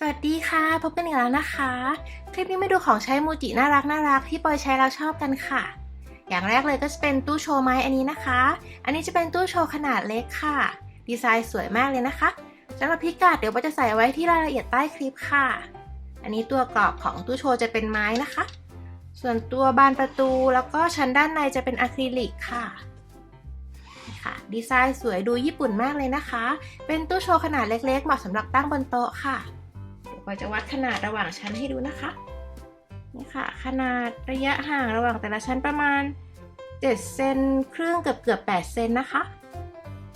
สวัสดีค่ะ พบกันอีกแล้วนะคะ คลิปนี้มาดูของใช้มูจิน่ารักน่ารักที่ปอยใช้แล้วชอบกันค่ะ อย่างแรกเลยก็จะเป็นตู้โชว์ไม้อันนี้นะคะ อันนี้จะเป็นตู้โชว์ขนาดเล็กค่ะ ดีไซน์สวยมากเลยนะคะสำหรับพิกัดเดี๋ยวปอยจะใส่ไว้ที่รายละเอียดใต้คลิปค่ะ อันนี้ตัวกรอบของตู้โชว์จะเป็นไม้นะคะ ส่วนตัวบานประตูแล้วก็ชั้นด้านในจะเป็นอะคริลิกค่ะดีค่ะดีไซน์สวยดูญี่ปุ่นมากเลยนะคะ เป็นตู้โชว์ขนาดเล็กๆเหมาะสำหรับตั้งบนโต๊ะค่ะ อยจะวัดขนาดระหว่างชั้นให้ดูนะคะ นี่ค่ะ ขนาดระยะห่างระหว่างแต่ละชั้นประมาณ 7 เซนครึ่งเกือบเกือบ8เซนนะคะ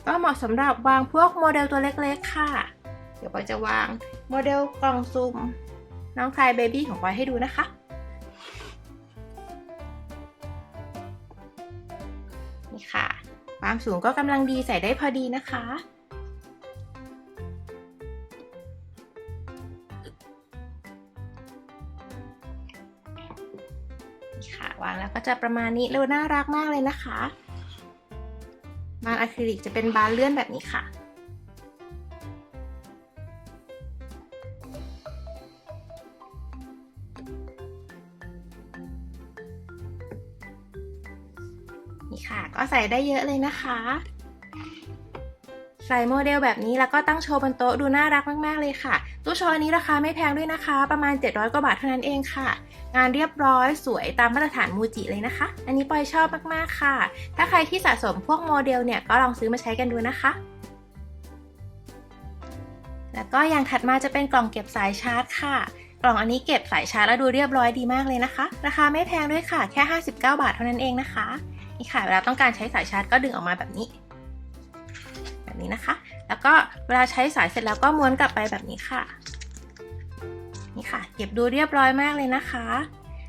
ก็เหมาะสำหรับวางพวกโมเดลตัวเล็กๆค่ะ เดี๋ยวปอยจะวางโมเดลกล่องซุ่มน้องคลายเบบี้ของปอยให้ดูนะคะนี่ค่ะ ความสูงก็กำลังดีใส่ได้พอดีนะคะ ค่ะ วางแล้วก็จะประมาณนี้แล้วน่ารักมากเลยนะคะ บางอะคริลิกจะเป็นบานเลื่อนแบบนี้ค่ะ นี่ค่ะ ก็ใส่ได้เยอะเลยนะคะ ใส่โมเดลแบบนี้แล้วก็ตั้งโชว์บนโต๊ะดูน่ารักมาก ๆ เลยค่ะ ตู้โชว์อันนี้ราคาไม่แพงด้วยนะคะ ประมาณ 700 กว่าบาทเท่านั้นเองค่ะ งานเรียบร้อยสวยตามมาตรฐานมูจิเลยนะคะ อันนี้ปอยชอบมาก ๆ ค่ะ ถ้าใครที่สะสมพวกโมเดลเนี่ยก็ลองซื้อมาใช้กันดูนะคะแล้วก็อย่างถัดมาจะเป็นกล่องเก็บสายชาร์จค่ะ กล่องอันนี้เก็บสายชาร์จแล้วดูเรียบร้อยดีมากเลยนะคะ ราคาไม่แพงด้วยค่ะ แค่ 59 บาทเท่านั้นเองนะคะ นี่ค่ะเวลาต้องการใช้สายชาร์จก็ดึงออกมาแบบนี้ แบบนี้นะคะ แล้วก็เวลาใช้สายเสร็จแล้วก็ม้วนกลับไปแบบนี้ค่ะ นี่ค่ะ เก็บดูเรียบร้อยมากเลยนะคะ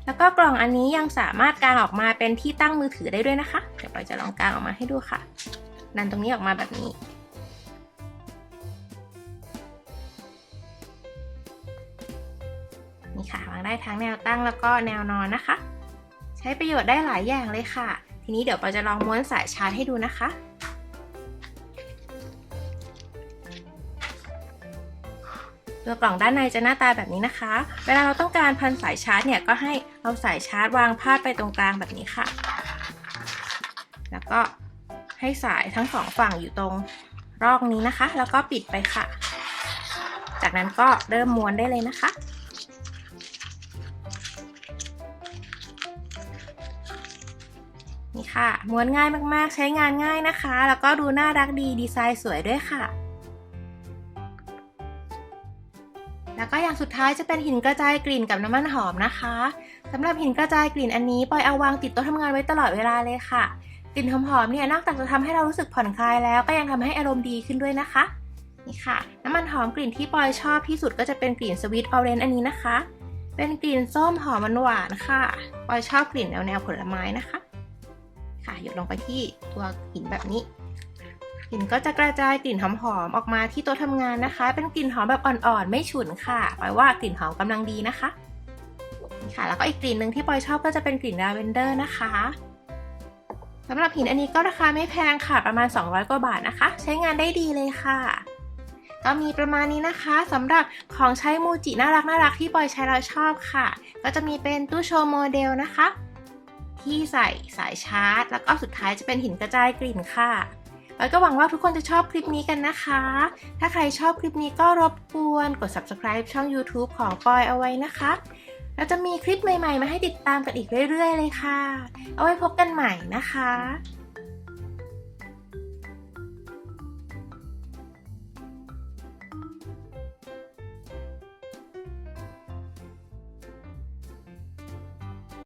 แล้วก็กล่องอันนี้ยังสามารถกางออกมาเป็นที่ตั้งมือถือได้ด้วยนะคะ เดี๋ยวเราจะลองกางออกมาให้ดูค่ะ ดันตรงนี้ออกมาแบบนี้นี่ค่ะวางได้ทั้งแนวตั้งแล้วก็แนวนอนนะคะ ใช้ประโยชน์ได้หลายอย่างเลยค่ะ ทีนี้เดี๋ยวเราจะลองม้วนสายชาร์จให้ดูนะคะ ตัวกล่องด้านในจะหน้าตาแบบนี้นะคะ เวลาเราต้องการพันสายชาร์จเนี่ยก็ให้เอาสายชาร์จวางพาดไปตรงกลางแบบนี้ค่ะ แล้วก็ให้สายทั้งสองฝั่งอยู่ตรงร่องนี้นะคะ แล้วก็ปิดไปค่ะ จากนั้นก็เริ่มม้วนได้เลยนะคะนี่ค่ะม้วนง่ายมากๆ ใช้งานง่ายนะคะ แล้วก็ดูน่ารักดีดีไซน์สวยด้วยค่ะ แล้วก็อย่างสุดท้ายจะเป็นหินกระจายกลิ่นกับน้ำมันหอมนะคะสำหรับหินกระจายกลิ่นอันนี้ปอยเอาวางติดโต๊ะทำงานไว้ตลอดเวลาเลยค่ะ กลิ่นหอมๆเนี่ยนอกจากจะทำให้เรารู้สึกผ่อนคลายแล้วก็ยังทำให้อารมณ์ดีขึ้นด้วยนะคะนี่ค่ะ น้ำมันหอมกลิ่นที่ปอยชอบที่สุดก็จะเป็นกลิ่นสวีทออเรนจ์อันนี้นะคะ เป็นกลิ่นส้มหอมหวานค่ะปอยชอบกลิ่นแนวๆผลไม้นะคะ ค่ะหยดลงไปที่ตัวหินแบบนี้ กลิ่นก็จะกระจายกลิ่นหอมๆออกมาที่โต๊ะทำงานนะคะ เป็นกลิ่นหอมแบบอ่อนๆ ไม่ฉุนค่ะปอยว่ากลิ่นหอมกำลังดีนะคะค่ะ แล้วก็อีกกลิ่นหนึ่งที่ปอยชอบก็จะเป็นกลิ่นลาเวนเดอร์นะคะสำหรับหินอันนี้ก็ราคาไม่แพงค่ะประมาณ 200 กว่าบาทนะคะ ใช้งานได้ดีเลยค่ะ ก็มีประมาณนี้นะคะสำหรับของใช้มูจิน่ารักน่ารักที่ปอยใช้แล้วชอบค่ะ ก็จะมีเป็นตู้โชว์โมเดลนะคะ ที่ใส่สายชาร์จ แล้วก็สุดท้ายจะเป็นหินกระจายกลิ่นค่ะ แล้วก็หวังว่าทุกคนจะชอบคลิปนี้กันนะคะ ถ้าใครชอบคลิปนี้ก็รบกวนกด subscribe ช่อง YouTube ของปอยเอาไว้นะคะแล้วจะมีคลิปใหม่ๆ มาให้ติดตามกันอีกเรื่อยๆ เลยค่ะ เอาไว้พบกันใหม่นะคะ